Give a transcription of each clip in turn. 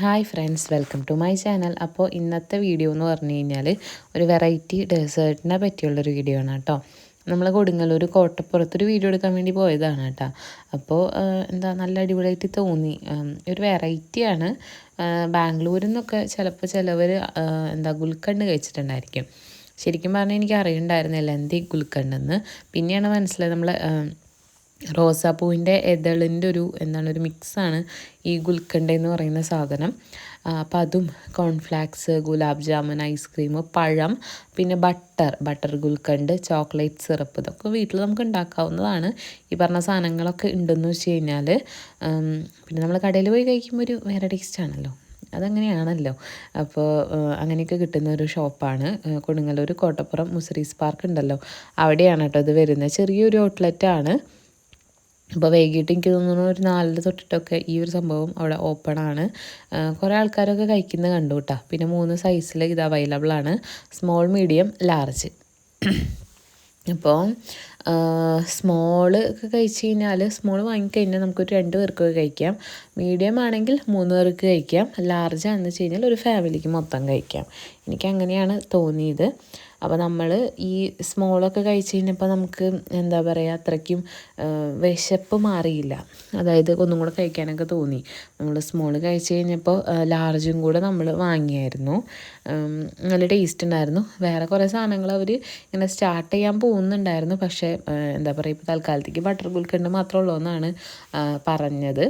Hi friends welcome to my channel. അപ്പോൾ ഇന്നത്തെ video എന്ന് പറഞ്ഞു കഴിഞ്ഞാൽ ഒരു വെറൈറ്റി ഡെസേർട്ടിനെ പറ്റിയുള്ളൊരു വീഡിയോ ആണ് കേട്ടോ. നമ്മൾ കൊടുങ്ങല്ലൂർ കോട്ടപ്പുറത്തൊരു വീഡിയോ എടുക്കാൻ വേണ്ടി പോയതാണ് കേട്ടോ. അപ്പോൾ എന്താ നല്ല അടിപൊളിയായിട്ട് തോന്നി. ഒരു വെറൈറ്റിയാണ് ബാംഗ്ലൂരിൽ നിന്നൊക്കെ ചിലപ്പോൾ ചിലവർ എന്താ ഗുൽക്കണ്ട് കഴിച്ചിട്ടുണ്ടായിരിക്കും. ശരിക്കും പറഞ്ഞാൽ എനിക്ക് അറിയണ്ടായിരുന്നില്ല എന്ത് ഗുൽക്കണ്ടെന്ന് പിന്നെയാണ് മനസ്സിലായത് നമ്മൾ റോസാപ്പൂവിന്റെ എതളിന്റെ ഒരു എന്താണ് ഒരു മിക്സാണ് ഈ ഗുൽക്കണ്ട എന്ന് പറയുന്ന സാധനം. അപ്പം അതും കോൺഫ്ലാക്സ് ഗുലാബ് ജാമുൻ ഐസ്ക്രീം പഴം പിന്നെ butter butter gulkand chocolate syrup ഇതൊക്കെ വീട്ടിൽ നമുക്ക് ഉണ്ടാക്കാവുന്നതാണ്. ഈ പറഞ്ഞ സാധനങ്ങളൊക്കെ ഉണ്ടെന്ന് വെച്ച് കഴിഞ്ഞാൽ പിന്നെ നമ്മൾ കടയിൽ പോയി കഴിക്കുമ്പോൾ ഒരു വേറെ ടേസ്റ്റ് ആണല്ലോ. അതങ്ങനെയാണല്ലോ. അപ്പോൾ അങ്ങനെയൊക്കെ കിട്ടുന്ന ഒരു ഷോപ്പാണ്. കൊടുങ്ങല്ലൂർ കോട്ടപ്പുറം മുസറീസ് പാർക്ക് ഉണ്ടല്ലോ. അവിടെയാണ് കേട്ടോ ഇത് വരുന്നത്. ചെറിയൊരു ഔട്ട്ലെറ്റാണ്. അപ്പോൾ വൈകിട്ട് എനിക്ക് തോന്നുന്നു ഒരു നാലിൽ തൊട്ടിട്ടൊക്കെ ഈ ഒരു സംഭവം അവിടെ ഓപ്പൺ ആണ്. കുറേ ആൾക്കാരൊക്കെ കഴിക്കുന്നത് കണ്ടു കേട്ടോ പിന്നെ മൂന്ന് സൈസിൽ ഇത് അവൈലബിൾ ആണ്. സ്മോൾ മീഡിയം ലാർജ് അപ്പോൾ സ്മോൾ ഒക്കെ കഴിച്ച് കഴിഞ്ഞാൽ സ്മോൾ വാങ്ങിക്കഴിഞ്ഞാൽ നമുക്കൊരു രണ്ട് പേർക്കൊക്കെ കഴിക്കാം. മീഡിയം ആണെങ്കിൽ മൂന്ന് പേർക്ക് കഴിക്കാം. ലാർജ് ആണെന്ന് വെച്ച് കഴിഞ്ഞാൽ ഒരു ഫാമിലിക്ക് മൊത്തം കഴിക്കാം. എനിക്ക് അങ്ങനെയാണ് തോന്നിയത്. അപ്പോൾ നമ്മൾ ഈ സ്മോളൊക്കെ കഴിച്ച് കഴിഞ്ഞപ്പോൾ നമുക്ക് എന്താ പറയുക അത്രയ്ക്കും വിശപ്പ് മാറിയില്ല. അതായത് ഒന്നും കൂടെ കഴിക്കാനൊക്കെ തോന്നി. നമ്മൾ സ്മോൾ കഴിച്ച് കഴിഞ്ഞപ്പോൾ ലാർജും കൂടെ നമ്മൾ വാങ്ങിയായിരുന്നു. നല്ല ടേസ്റ്റ് ഉണ്ടായിരുന്നു. വേറെ കുറേ സാധനങ്ങൾ അവർ ഇങ്ങനെ സ്റ്റാർട്ട് ചെയ്യാൻ പോകുന്നുണ്ടായിരുന്നു. പക്ഷേ എന്താ പറയുക ഇപ്പോൾ തൽക്കാലത്തേക്ക് ബട്ടർ ഗുൽക്കണ്ട് മാത്രമേ ഉള്ളൂ എന്നാണ് പറഞ്ഞത്.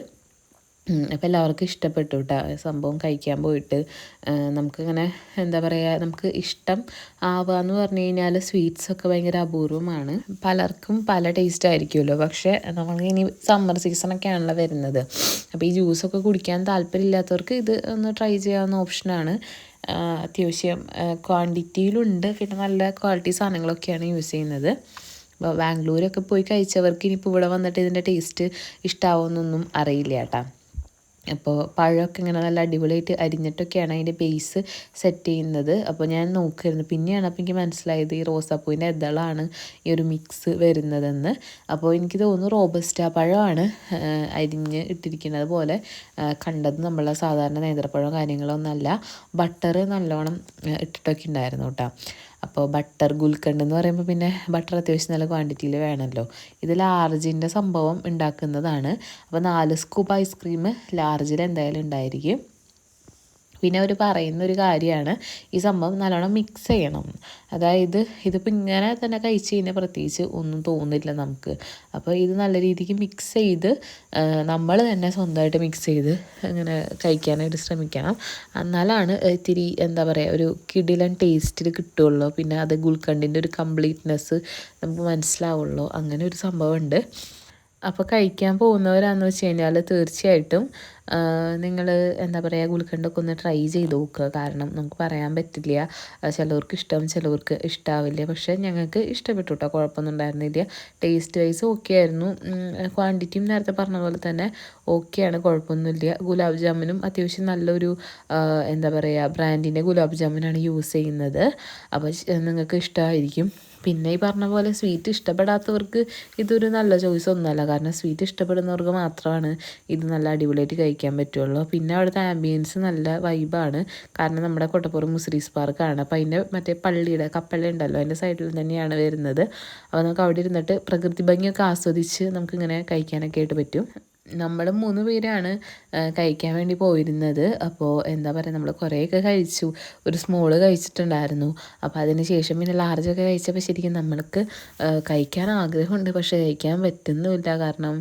അപ്പോൾ എല്ലാവർക്കും ഇഷ്ടപ്പെട്ടു കേട്ടോ സംഭവം കഴിക്കാൻ പോയിട്ട്. നമുക്കിങ്ങനെ എന്താ പറയുക നമുക്ക് ഇഷ്ടം ആവുക എന്ന് പറഞ്ഞു കഴിഞ്ഞാൽ സ്വീറ്റ്സൊക്കെ ഭയങ്കര അപൂർവമാണ്. പലർക്കും പല ടേസ്റ്റ് ആയിരിക്കുമല്ലോ. പക്ഷേ നമ്മൾ ഇനി സമ്മർ സീസണൊക്കെ ആണല്ലോ വരുന്നത്. അപ്പോൾ ഈ ജ്യൂസൊക്കെ കുടിക്കാൻ താല്പര്യമില്ലാത്തവർക്ക് ഇത് ഒന്ന് ട്രൈ ചെയ്യാവുന്ന ഓപ്ഷനാണ് അത്യാവശ്യം ക്വാണ്ടിറ്റിയിലുണ്ട് പിന്നെ നല്ല ക്വാളിറ്റി സാധനങ്ങളൊക്കെയാണ് യൂസ് ചെയ്യുന്നത്. ബാംഗ്ലൂരൊക്കെ പോയി കഴിച്ചവർക്ക് ഇനിയിപ്പോൾ ഇവിടെ വന്നിട്ട് ഇതിന്റെ ടേസ്റ്റ് ഇഷ്ടമാവുമെന്നൊന്നും അറിയില്ല കേട്ടോ അപ്പോൾ പഴമൊക്കെ ഇങ്ങനെ നല്ല അടിപൊളിയായിട്ട് അരിഞ്ഞിട്ടൊക്കെയാണ് അതിന്റെ ബേസ് സെറ്റ് ചെയ്യുന്നത്. അപ്പോൾ ഞാൻ നോക്കിയിരുന്നു. പിന്നെയാണ് അപ്പോൾ എനിക്ക് മനസ്സിലായത് ഈ റോസാപ്പൂവിന്റെ ഇതളാണ് ഈ ഒരു മിക്സ് വരുന്നതെന്ന്. അപ്പോൾ എനിക്ക് തോന്നുന്നു റോബസ്റ്റ പഴമാണ് അരിഞ്ഞ് ഇട്ടിരിക്കുന്നത് പോലെ. കണ്ടത് നമ്മളെ സാധാരണ നേന്ത്രപ്പഴം കാര്യങ്ങളൊന്നല്ല ബട്ടർ നല്ലോണം ഇട്ടിട്ടൊക്കെ ഉണ്ടായിരുന്നു കേട്ടോ അപ്പോൾ ബട്ടർ ഗുൽക്കണ്ട് എന്ന് പറയുമ്പോൾ പിന്നെ ബട്ടർ അത്യാവശ്യം നല്ല ക്വാണ്ടിറ്റിയിൽ വേണമല്ലോ ഇത് ലാർജിന്റെ സംഭവം ഉണ്ടാക്കുന്നതാണ്. അപ്പോൾ നാല് സ്കൂപ്പ് ഐസ്ക്രീം ലാർജിൽ എന്തായാലും ഉണ്ടായിരിക്കും. പിന്നെ അവർ പറയുന്ന ഒരു കാര്യമാണ് ഈ സംഭവം നല്ലോണം മിക്സ് ചെയ്യണം. അതായത് ഇതിപ്പോൾ ഇങ്ങനെ തന്നെ കഴിച്ച് കഴിഞ്ഞാൽ പ്രത്യേകിച്ച് ഒന്നും തോന്നില്ല നമുക്ക്. അപ്പോൾ ഇത് നല്ല രീതിക്ക് മിക്സ് ചെയ്ത് നമ്മൾ തന്നെ സ്വന്തമായിട്ട് മിക്സ് ചെയ്ത് അങ്ങനെ കഴിക്കാനായിട്ട് ശ്രമിക്കണം. എന്നാലാണ് ഇത്തിരി എന്താ പറയുക ഒരു കിടിലൻ ടേസ്റ്റിൽ കിട്ടുള്ളൂ. പിന്നെ അത് ഗുൽക്കണ്ടിന്റെ ഒരു കംപ്ലീറ്റ്നെസ് നമുക്ക് മനസ്സിലാവുള്ളൂ. അങ്ങനെ ഒരു സംഭവമുണ്ട്. അപ്പോൾ കഴിക്കാൻ പോകുന്നവരാണെന്ന് വെച്ച് കഴിഞ്ഞാൽ തീർച്ചയായിട്ടും നിങ്ങൾ എന്താ പറയുക ഗുൽഖണ്ഡൊക്കെ ഒന്ന് ട്രൈ ചെയ്ത് നോക്കുക കാരണം നമുക്ക് പറയാൻ പറ്റില്ല. ചിലവർക്ക് ഇഷ്ടം ചിലവർക്ക് ഇഷ്ടാവില്ല. പക്ഷേ ഞങ്ങൾക്ക് ഇഷ്ടപ്പെട്ടു കേട്ടോ കുഴപ്പമൊന്നും ഉണ്ടായിരുന്നില്ല. ടേസ്റ്റ് വൈസ് ഓക്കെ ആയിരുന്നു. ക്വാണ്ടിറ്റിയും നേരത്തെ പറഞ്ഞ പോലെ തന്നെ ഓക്കെയാണ് കുഴപ്പമൊന്നുമില്ല. ഗുലാബ് ജാമുനും അത്യാവശ്യം നല്ലൊരു എന്താ പറയുക ബ്രാൻഡിന്റെ ഗുലാബ് ജാമുനാണ് യൂസ് ചെയ്യുന്നത്. അപ്പോൾ നിങ്ങൾക്ക് ഇഷ്ടമായിരിക്കും പിന്നെ ഈ പറഞ്ഞ പോലെ സ്വീറ്റ് ഇഷ്ടപ്പെടാത്തവർക്ക് ഇതൊരു നല്ല ചോയ്സ് ഒന്നുമല്ല. കാരണം സ്വീറ്റ് ഇഷ്ടപ്പെടുന്നവർക്ക് മാത്രമാണ് ഇത് നല്ല അടിപൊളിയായിട്ട് കഴിക്കാൻ പറ്റുള്ളൂ. പിന്നെ അവിടുത്തെ ആംബിയൻസ് നല്ല വൈബാണ് കാരണം നമ്മുടെ കൊട്ടപ്പുറം മുസ്രീസ് പാർക്കാണ് അപ്പോൾ അതിന്റെ മറ്റേ പള്ളിയുടെ കപ്പല ഉണ്ടല്ലോ അതിന്റെ സൈഡിൽ തന്നെയാണ് വരുന്നത്. അപ്പോൾ നമുക്ക് അവിടെ ഇരുന്നിട്ട് പ്രകൃതി ഭംഗിയൊക്കെ ആസ്വദിച്ച് നമുക്കിങ്ങനെ കഴിക്കാനൊക്കെ ആയിട്ട് പറ്റും. നമ്മൾ മൂന്ന് പേരാണ് കഴിക്കാൻ വേണ്ടി പോയിരുന്നത്. അപ്പോൾ എന്താ പറയുക നമ്മൾ കുറേയൊക്കെ കഴിച്ചു. ഒരു സ്മോൾ കഴിച്ചിട്ടുണ്ടായിരുന്നു. അപ്പോൾ അതിന് ശേഷം പിന്നെ ലാർജൊക്കെ കഴിച്ചപ്പോൾ ശരിക്കും നമ്മൾക്ക് കഴിക്കാൻ ആഗ്രഹമുണ്ട്. പക്ഷേ കഴിക്കാൻ പറ്റുന്നുമില്ല. കാരണം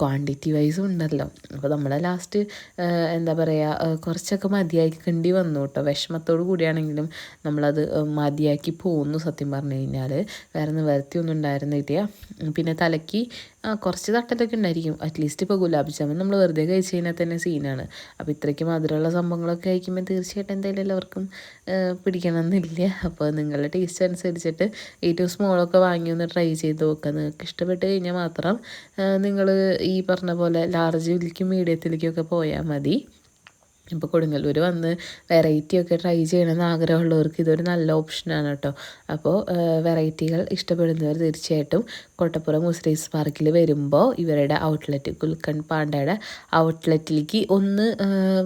ക്വാണ്ടിറ്റി വൈസും ഉണ്ടല്ലോ. അപ്പോൾ നമ്മളെ ലാസ്റ്റ് എന്താ പറയുക കുറച്ചൊക്കെ മതിയാക്കേണ്ടി വന്നു കേട്ടോ വിഷമത്തോടു കൂടിയാണെങ്കിലും നമ്മളത് മതിയാക്കി പോന്നു സത്യം പറഞ്ഞു കഴിഞ്ഞാൽ വേറെ നിവർത്തിയൊന്നും ഉണ്ടായിരുന്നില്ല പിന്നെ തലയ്ക്ക് കുറച്ച് തട്ടലൊക്കെ ഉണ്ടായിരിക്കും. അറ്റ്ലീസ്റ്റ് ഇപ്പോൾ ഗുലാബ് ജാമുൻ നമ്മൾ വെറുതെ കഴിച്ച് കഴിഞ്ഞാൽ തന്നെ സീനാണ് അപ്പോൾ ഇത്രയ്ക്ക് മധുരമുള്ള സംഭവങ്ങളൊക്കെ കഴിക്കുമ്പോൾ തീർച്ചയായിട്ടും എന്തായാലും എല്ലാവർക്കും പിടിക്കണമെന്നില്ല. അപ്പോൾ നിങ്ങളുടെ ടേസ്റ്റ് അനുസരിച്ചിട്ട് ഏറ്റവും സ്മോളൊക്കെ വാങ്ങി ഒന്ന് ട്രൈ ചെയ്ത് നോക്കുക നിങ്ങൾക്ക് ഇഷ്ടപ്പെട്ട് കഴിഞ്ഞാൽ മാത്രം നിങ്ങൾ ഈ പറഞ്ഞ പോലെ ലാർജിലേക്കും മീഡിയത്തിലേക്കൊക്കെ പോയാൽ മതി. ഇപ്പോൾ കൊടുങ്ങല്ലൂർ വന്ന് വെറൈറ്റി ഒക്കെ ട്രൈ ചെയ്യണമെന്ന് ആഗ്രഹമുള്ളവർക്ക് ഇതൊരു നല്ല ഓപ്ഷനാണ് കേട്ടോ. അപ്പോൾ വെറൈറ്റികൾ ഇഷ്ടപ്പെടുന്നവർ തീർച്ചയായിട്ടും കോട്ടപ്പുറം മുസ്രീസ് പാർക്കിൽ വരുമ്പോൾ ഇവരുടെ ഔട്ട്ലെറ്റ് കുൽക്കൺ പാണ്ടയുടെ ഔട്ട്ലെറ്റിലേക്ക് ഒന്ന്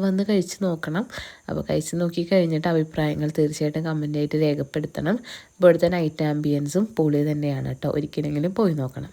വന്ന് കഴിച്ച് നോക്കണം. അപ്പോൾ കഴിച്ച് നോക്കി കഴിഞ്ഞിട്ട് അഭിപ്രായങ്ങൾ തീർച്ചയായിട്ടും കമന്റായിട്ട് രേഖപ്പെടുത്തണം. ഇവിടുത്തെ നൈറ്റ് ആംബിയൻസും പൊളി തന്നെയാണ് കേട്ടോ. ഒരിക്കലെങ്കിലും പോയി നോക്കണം.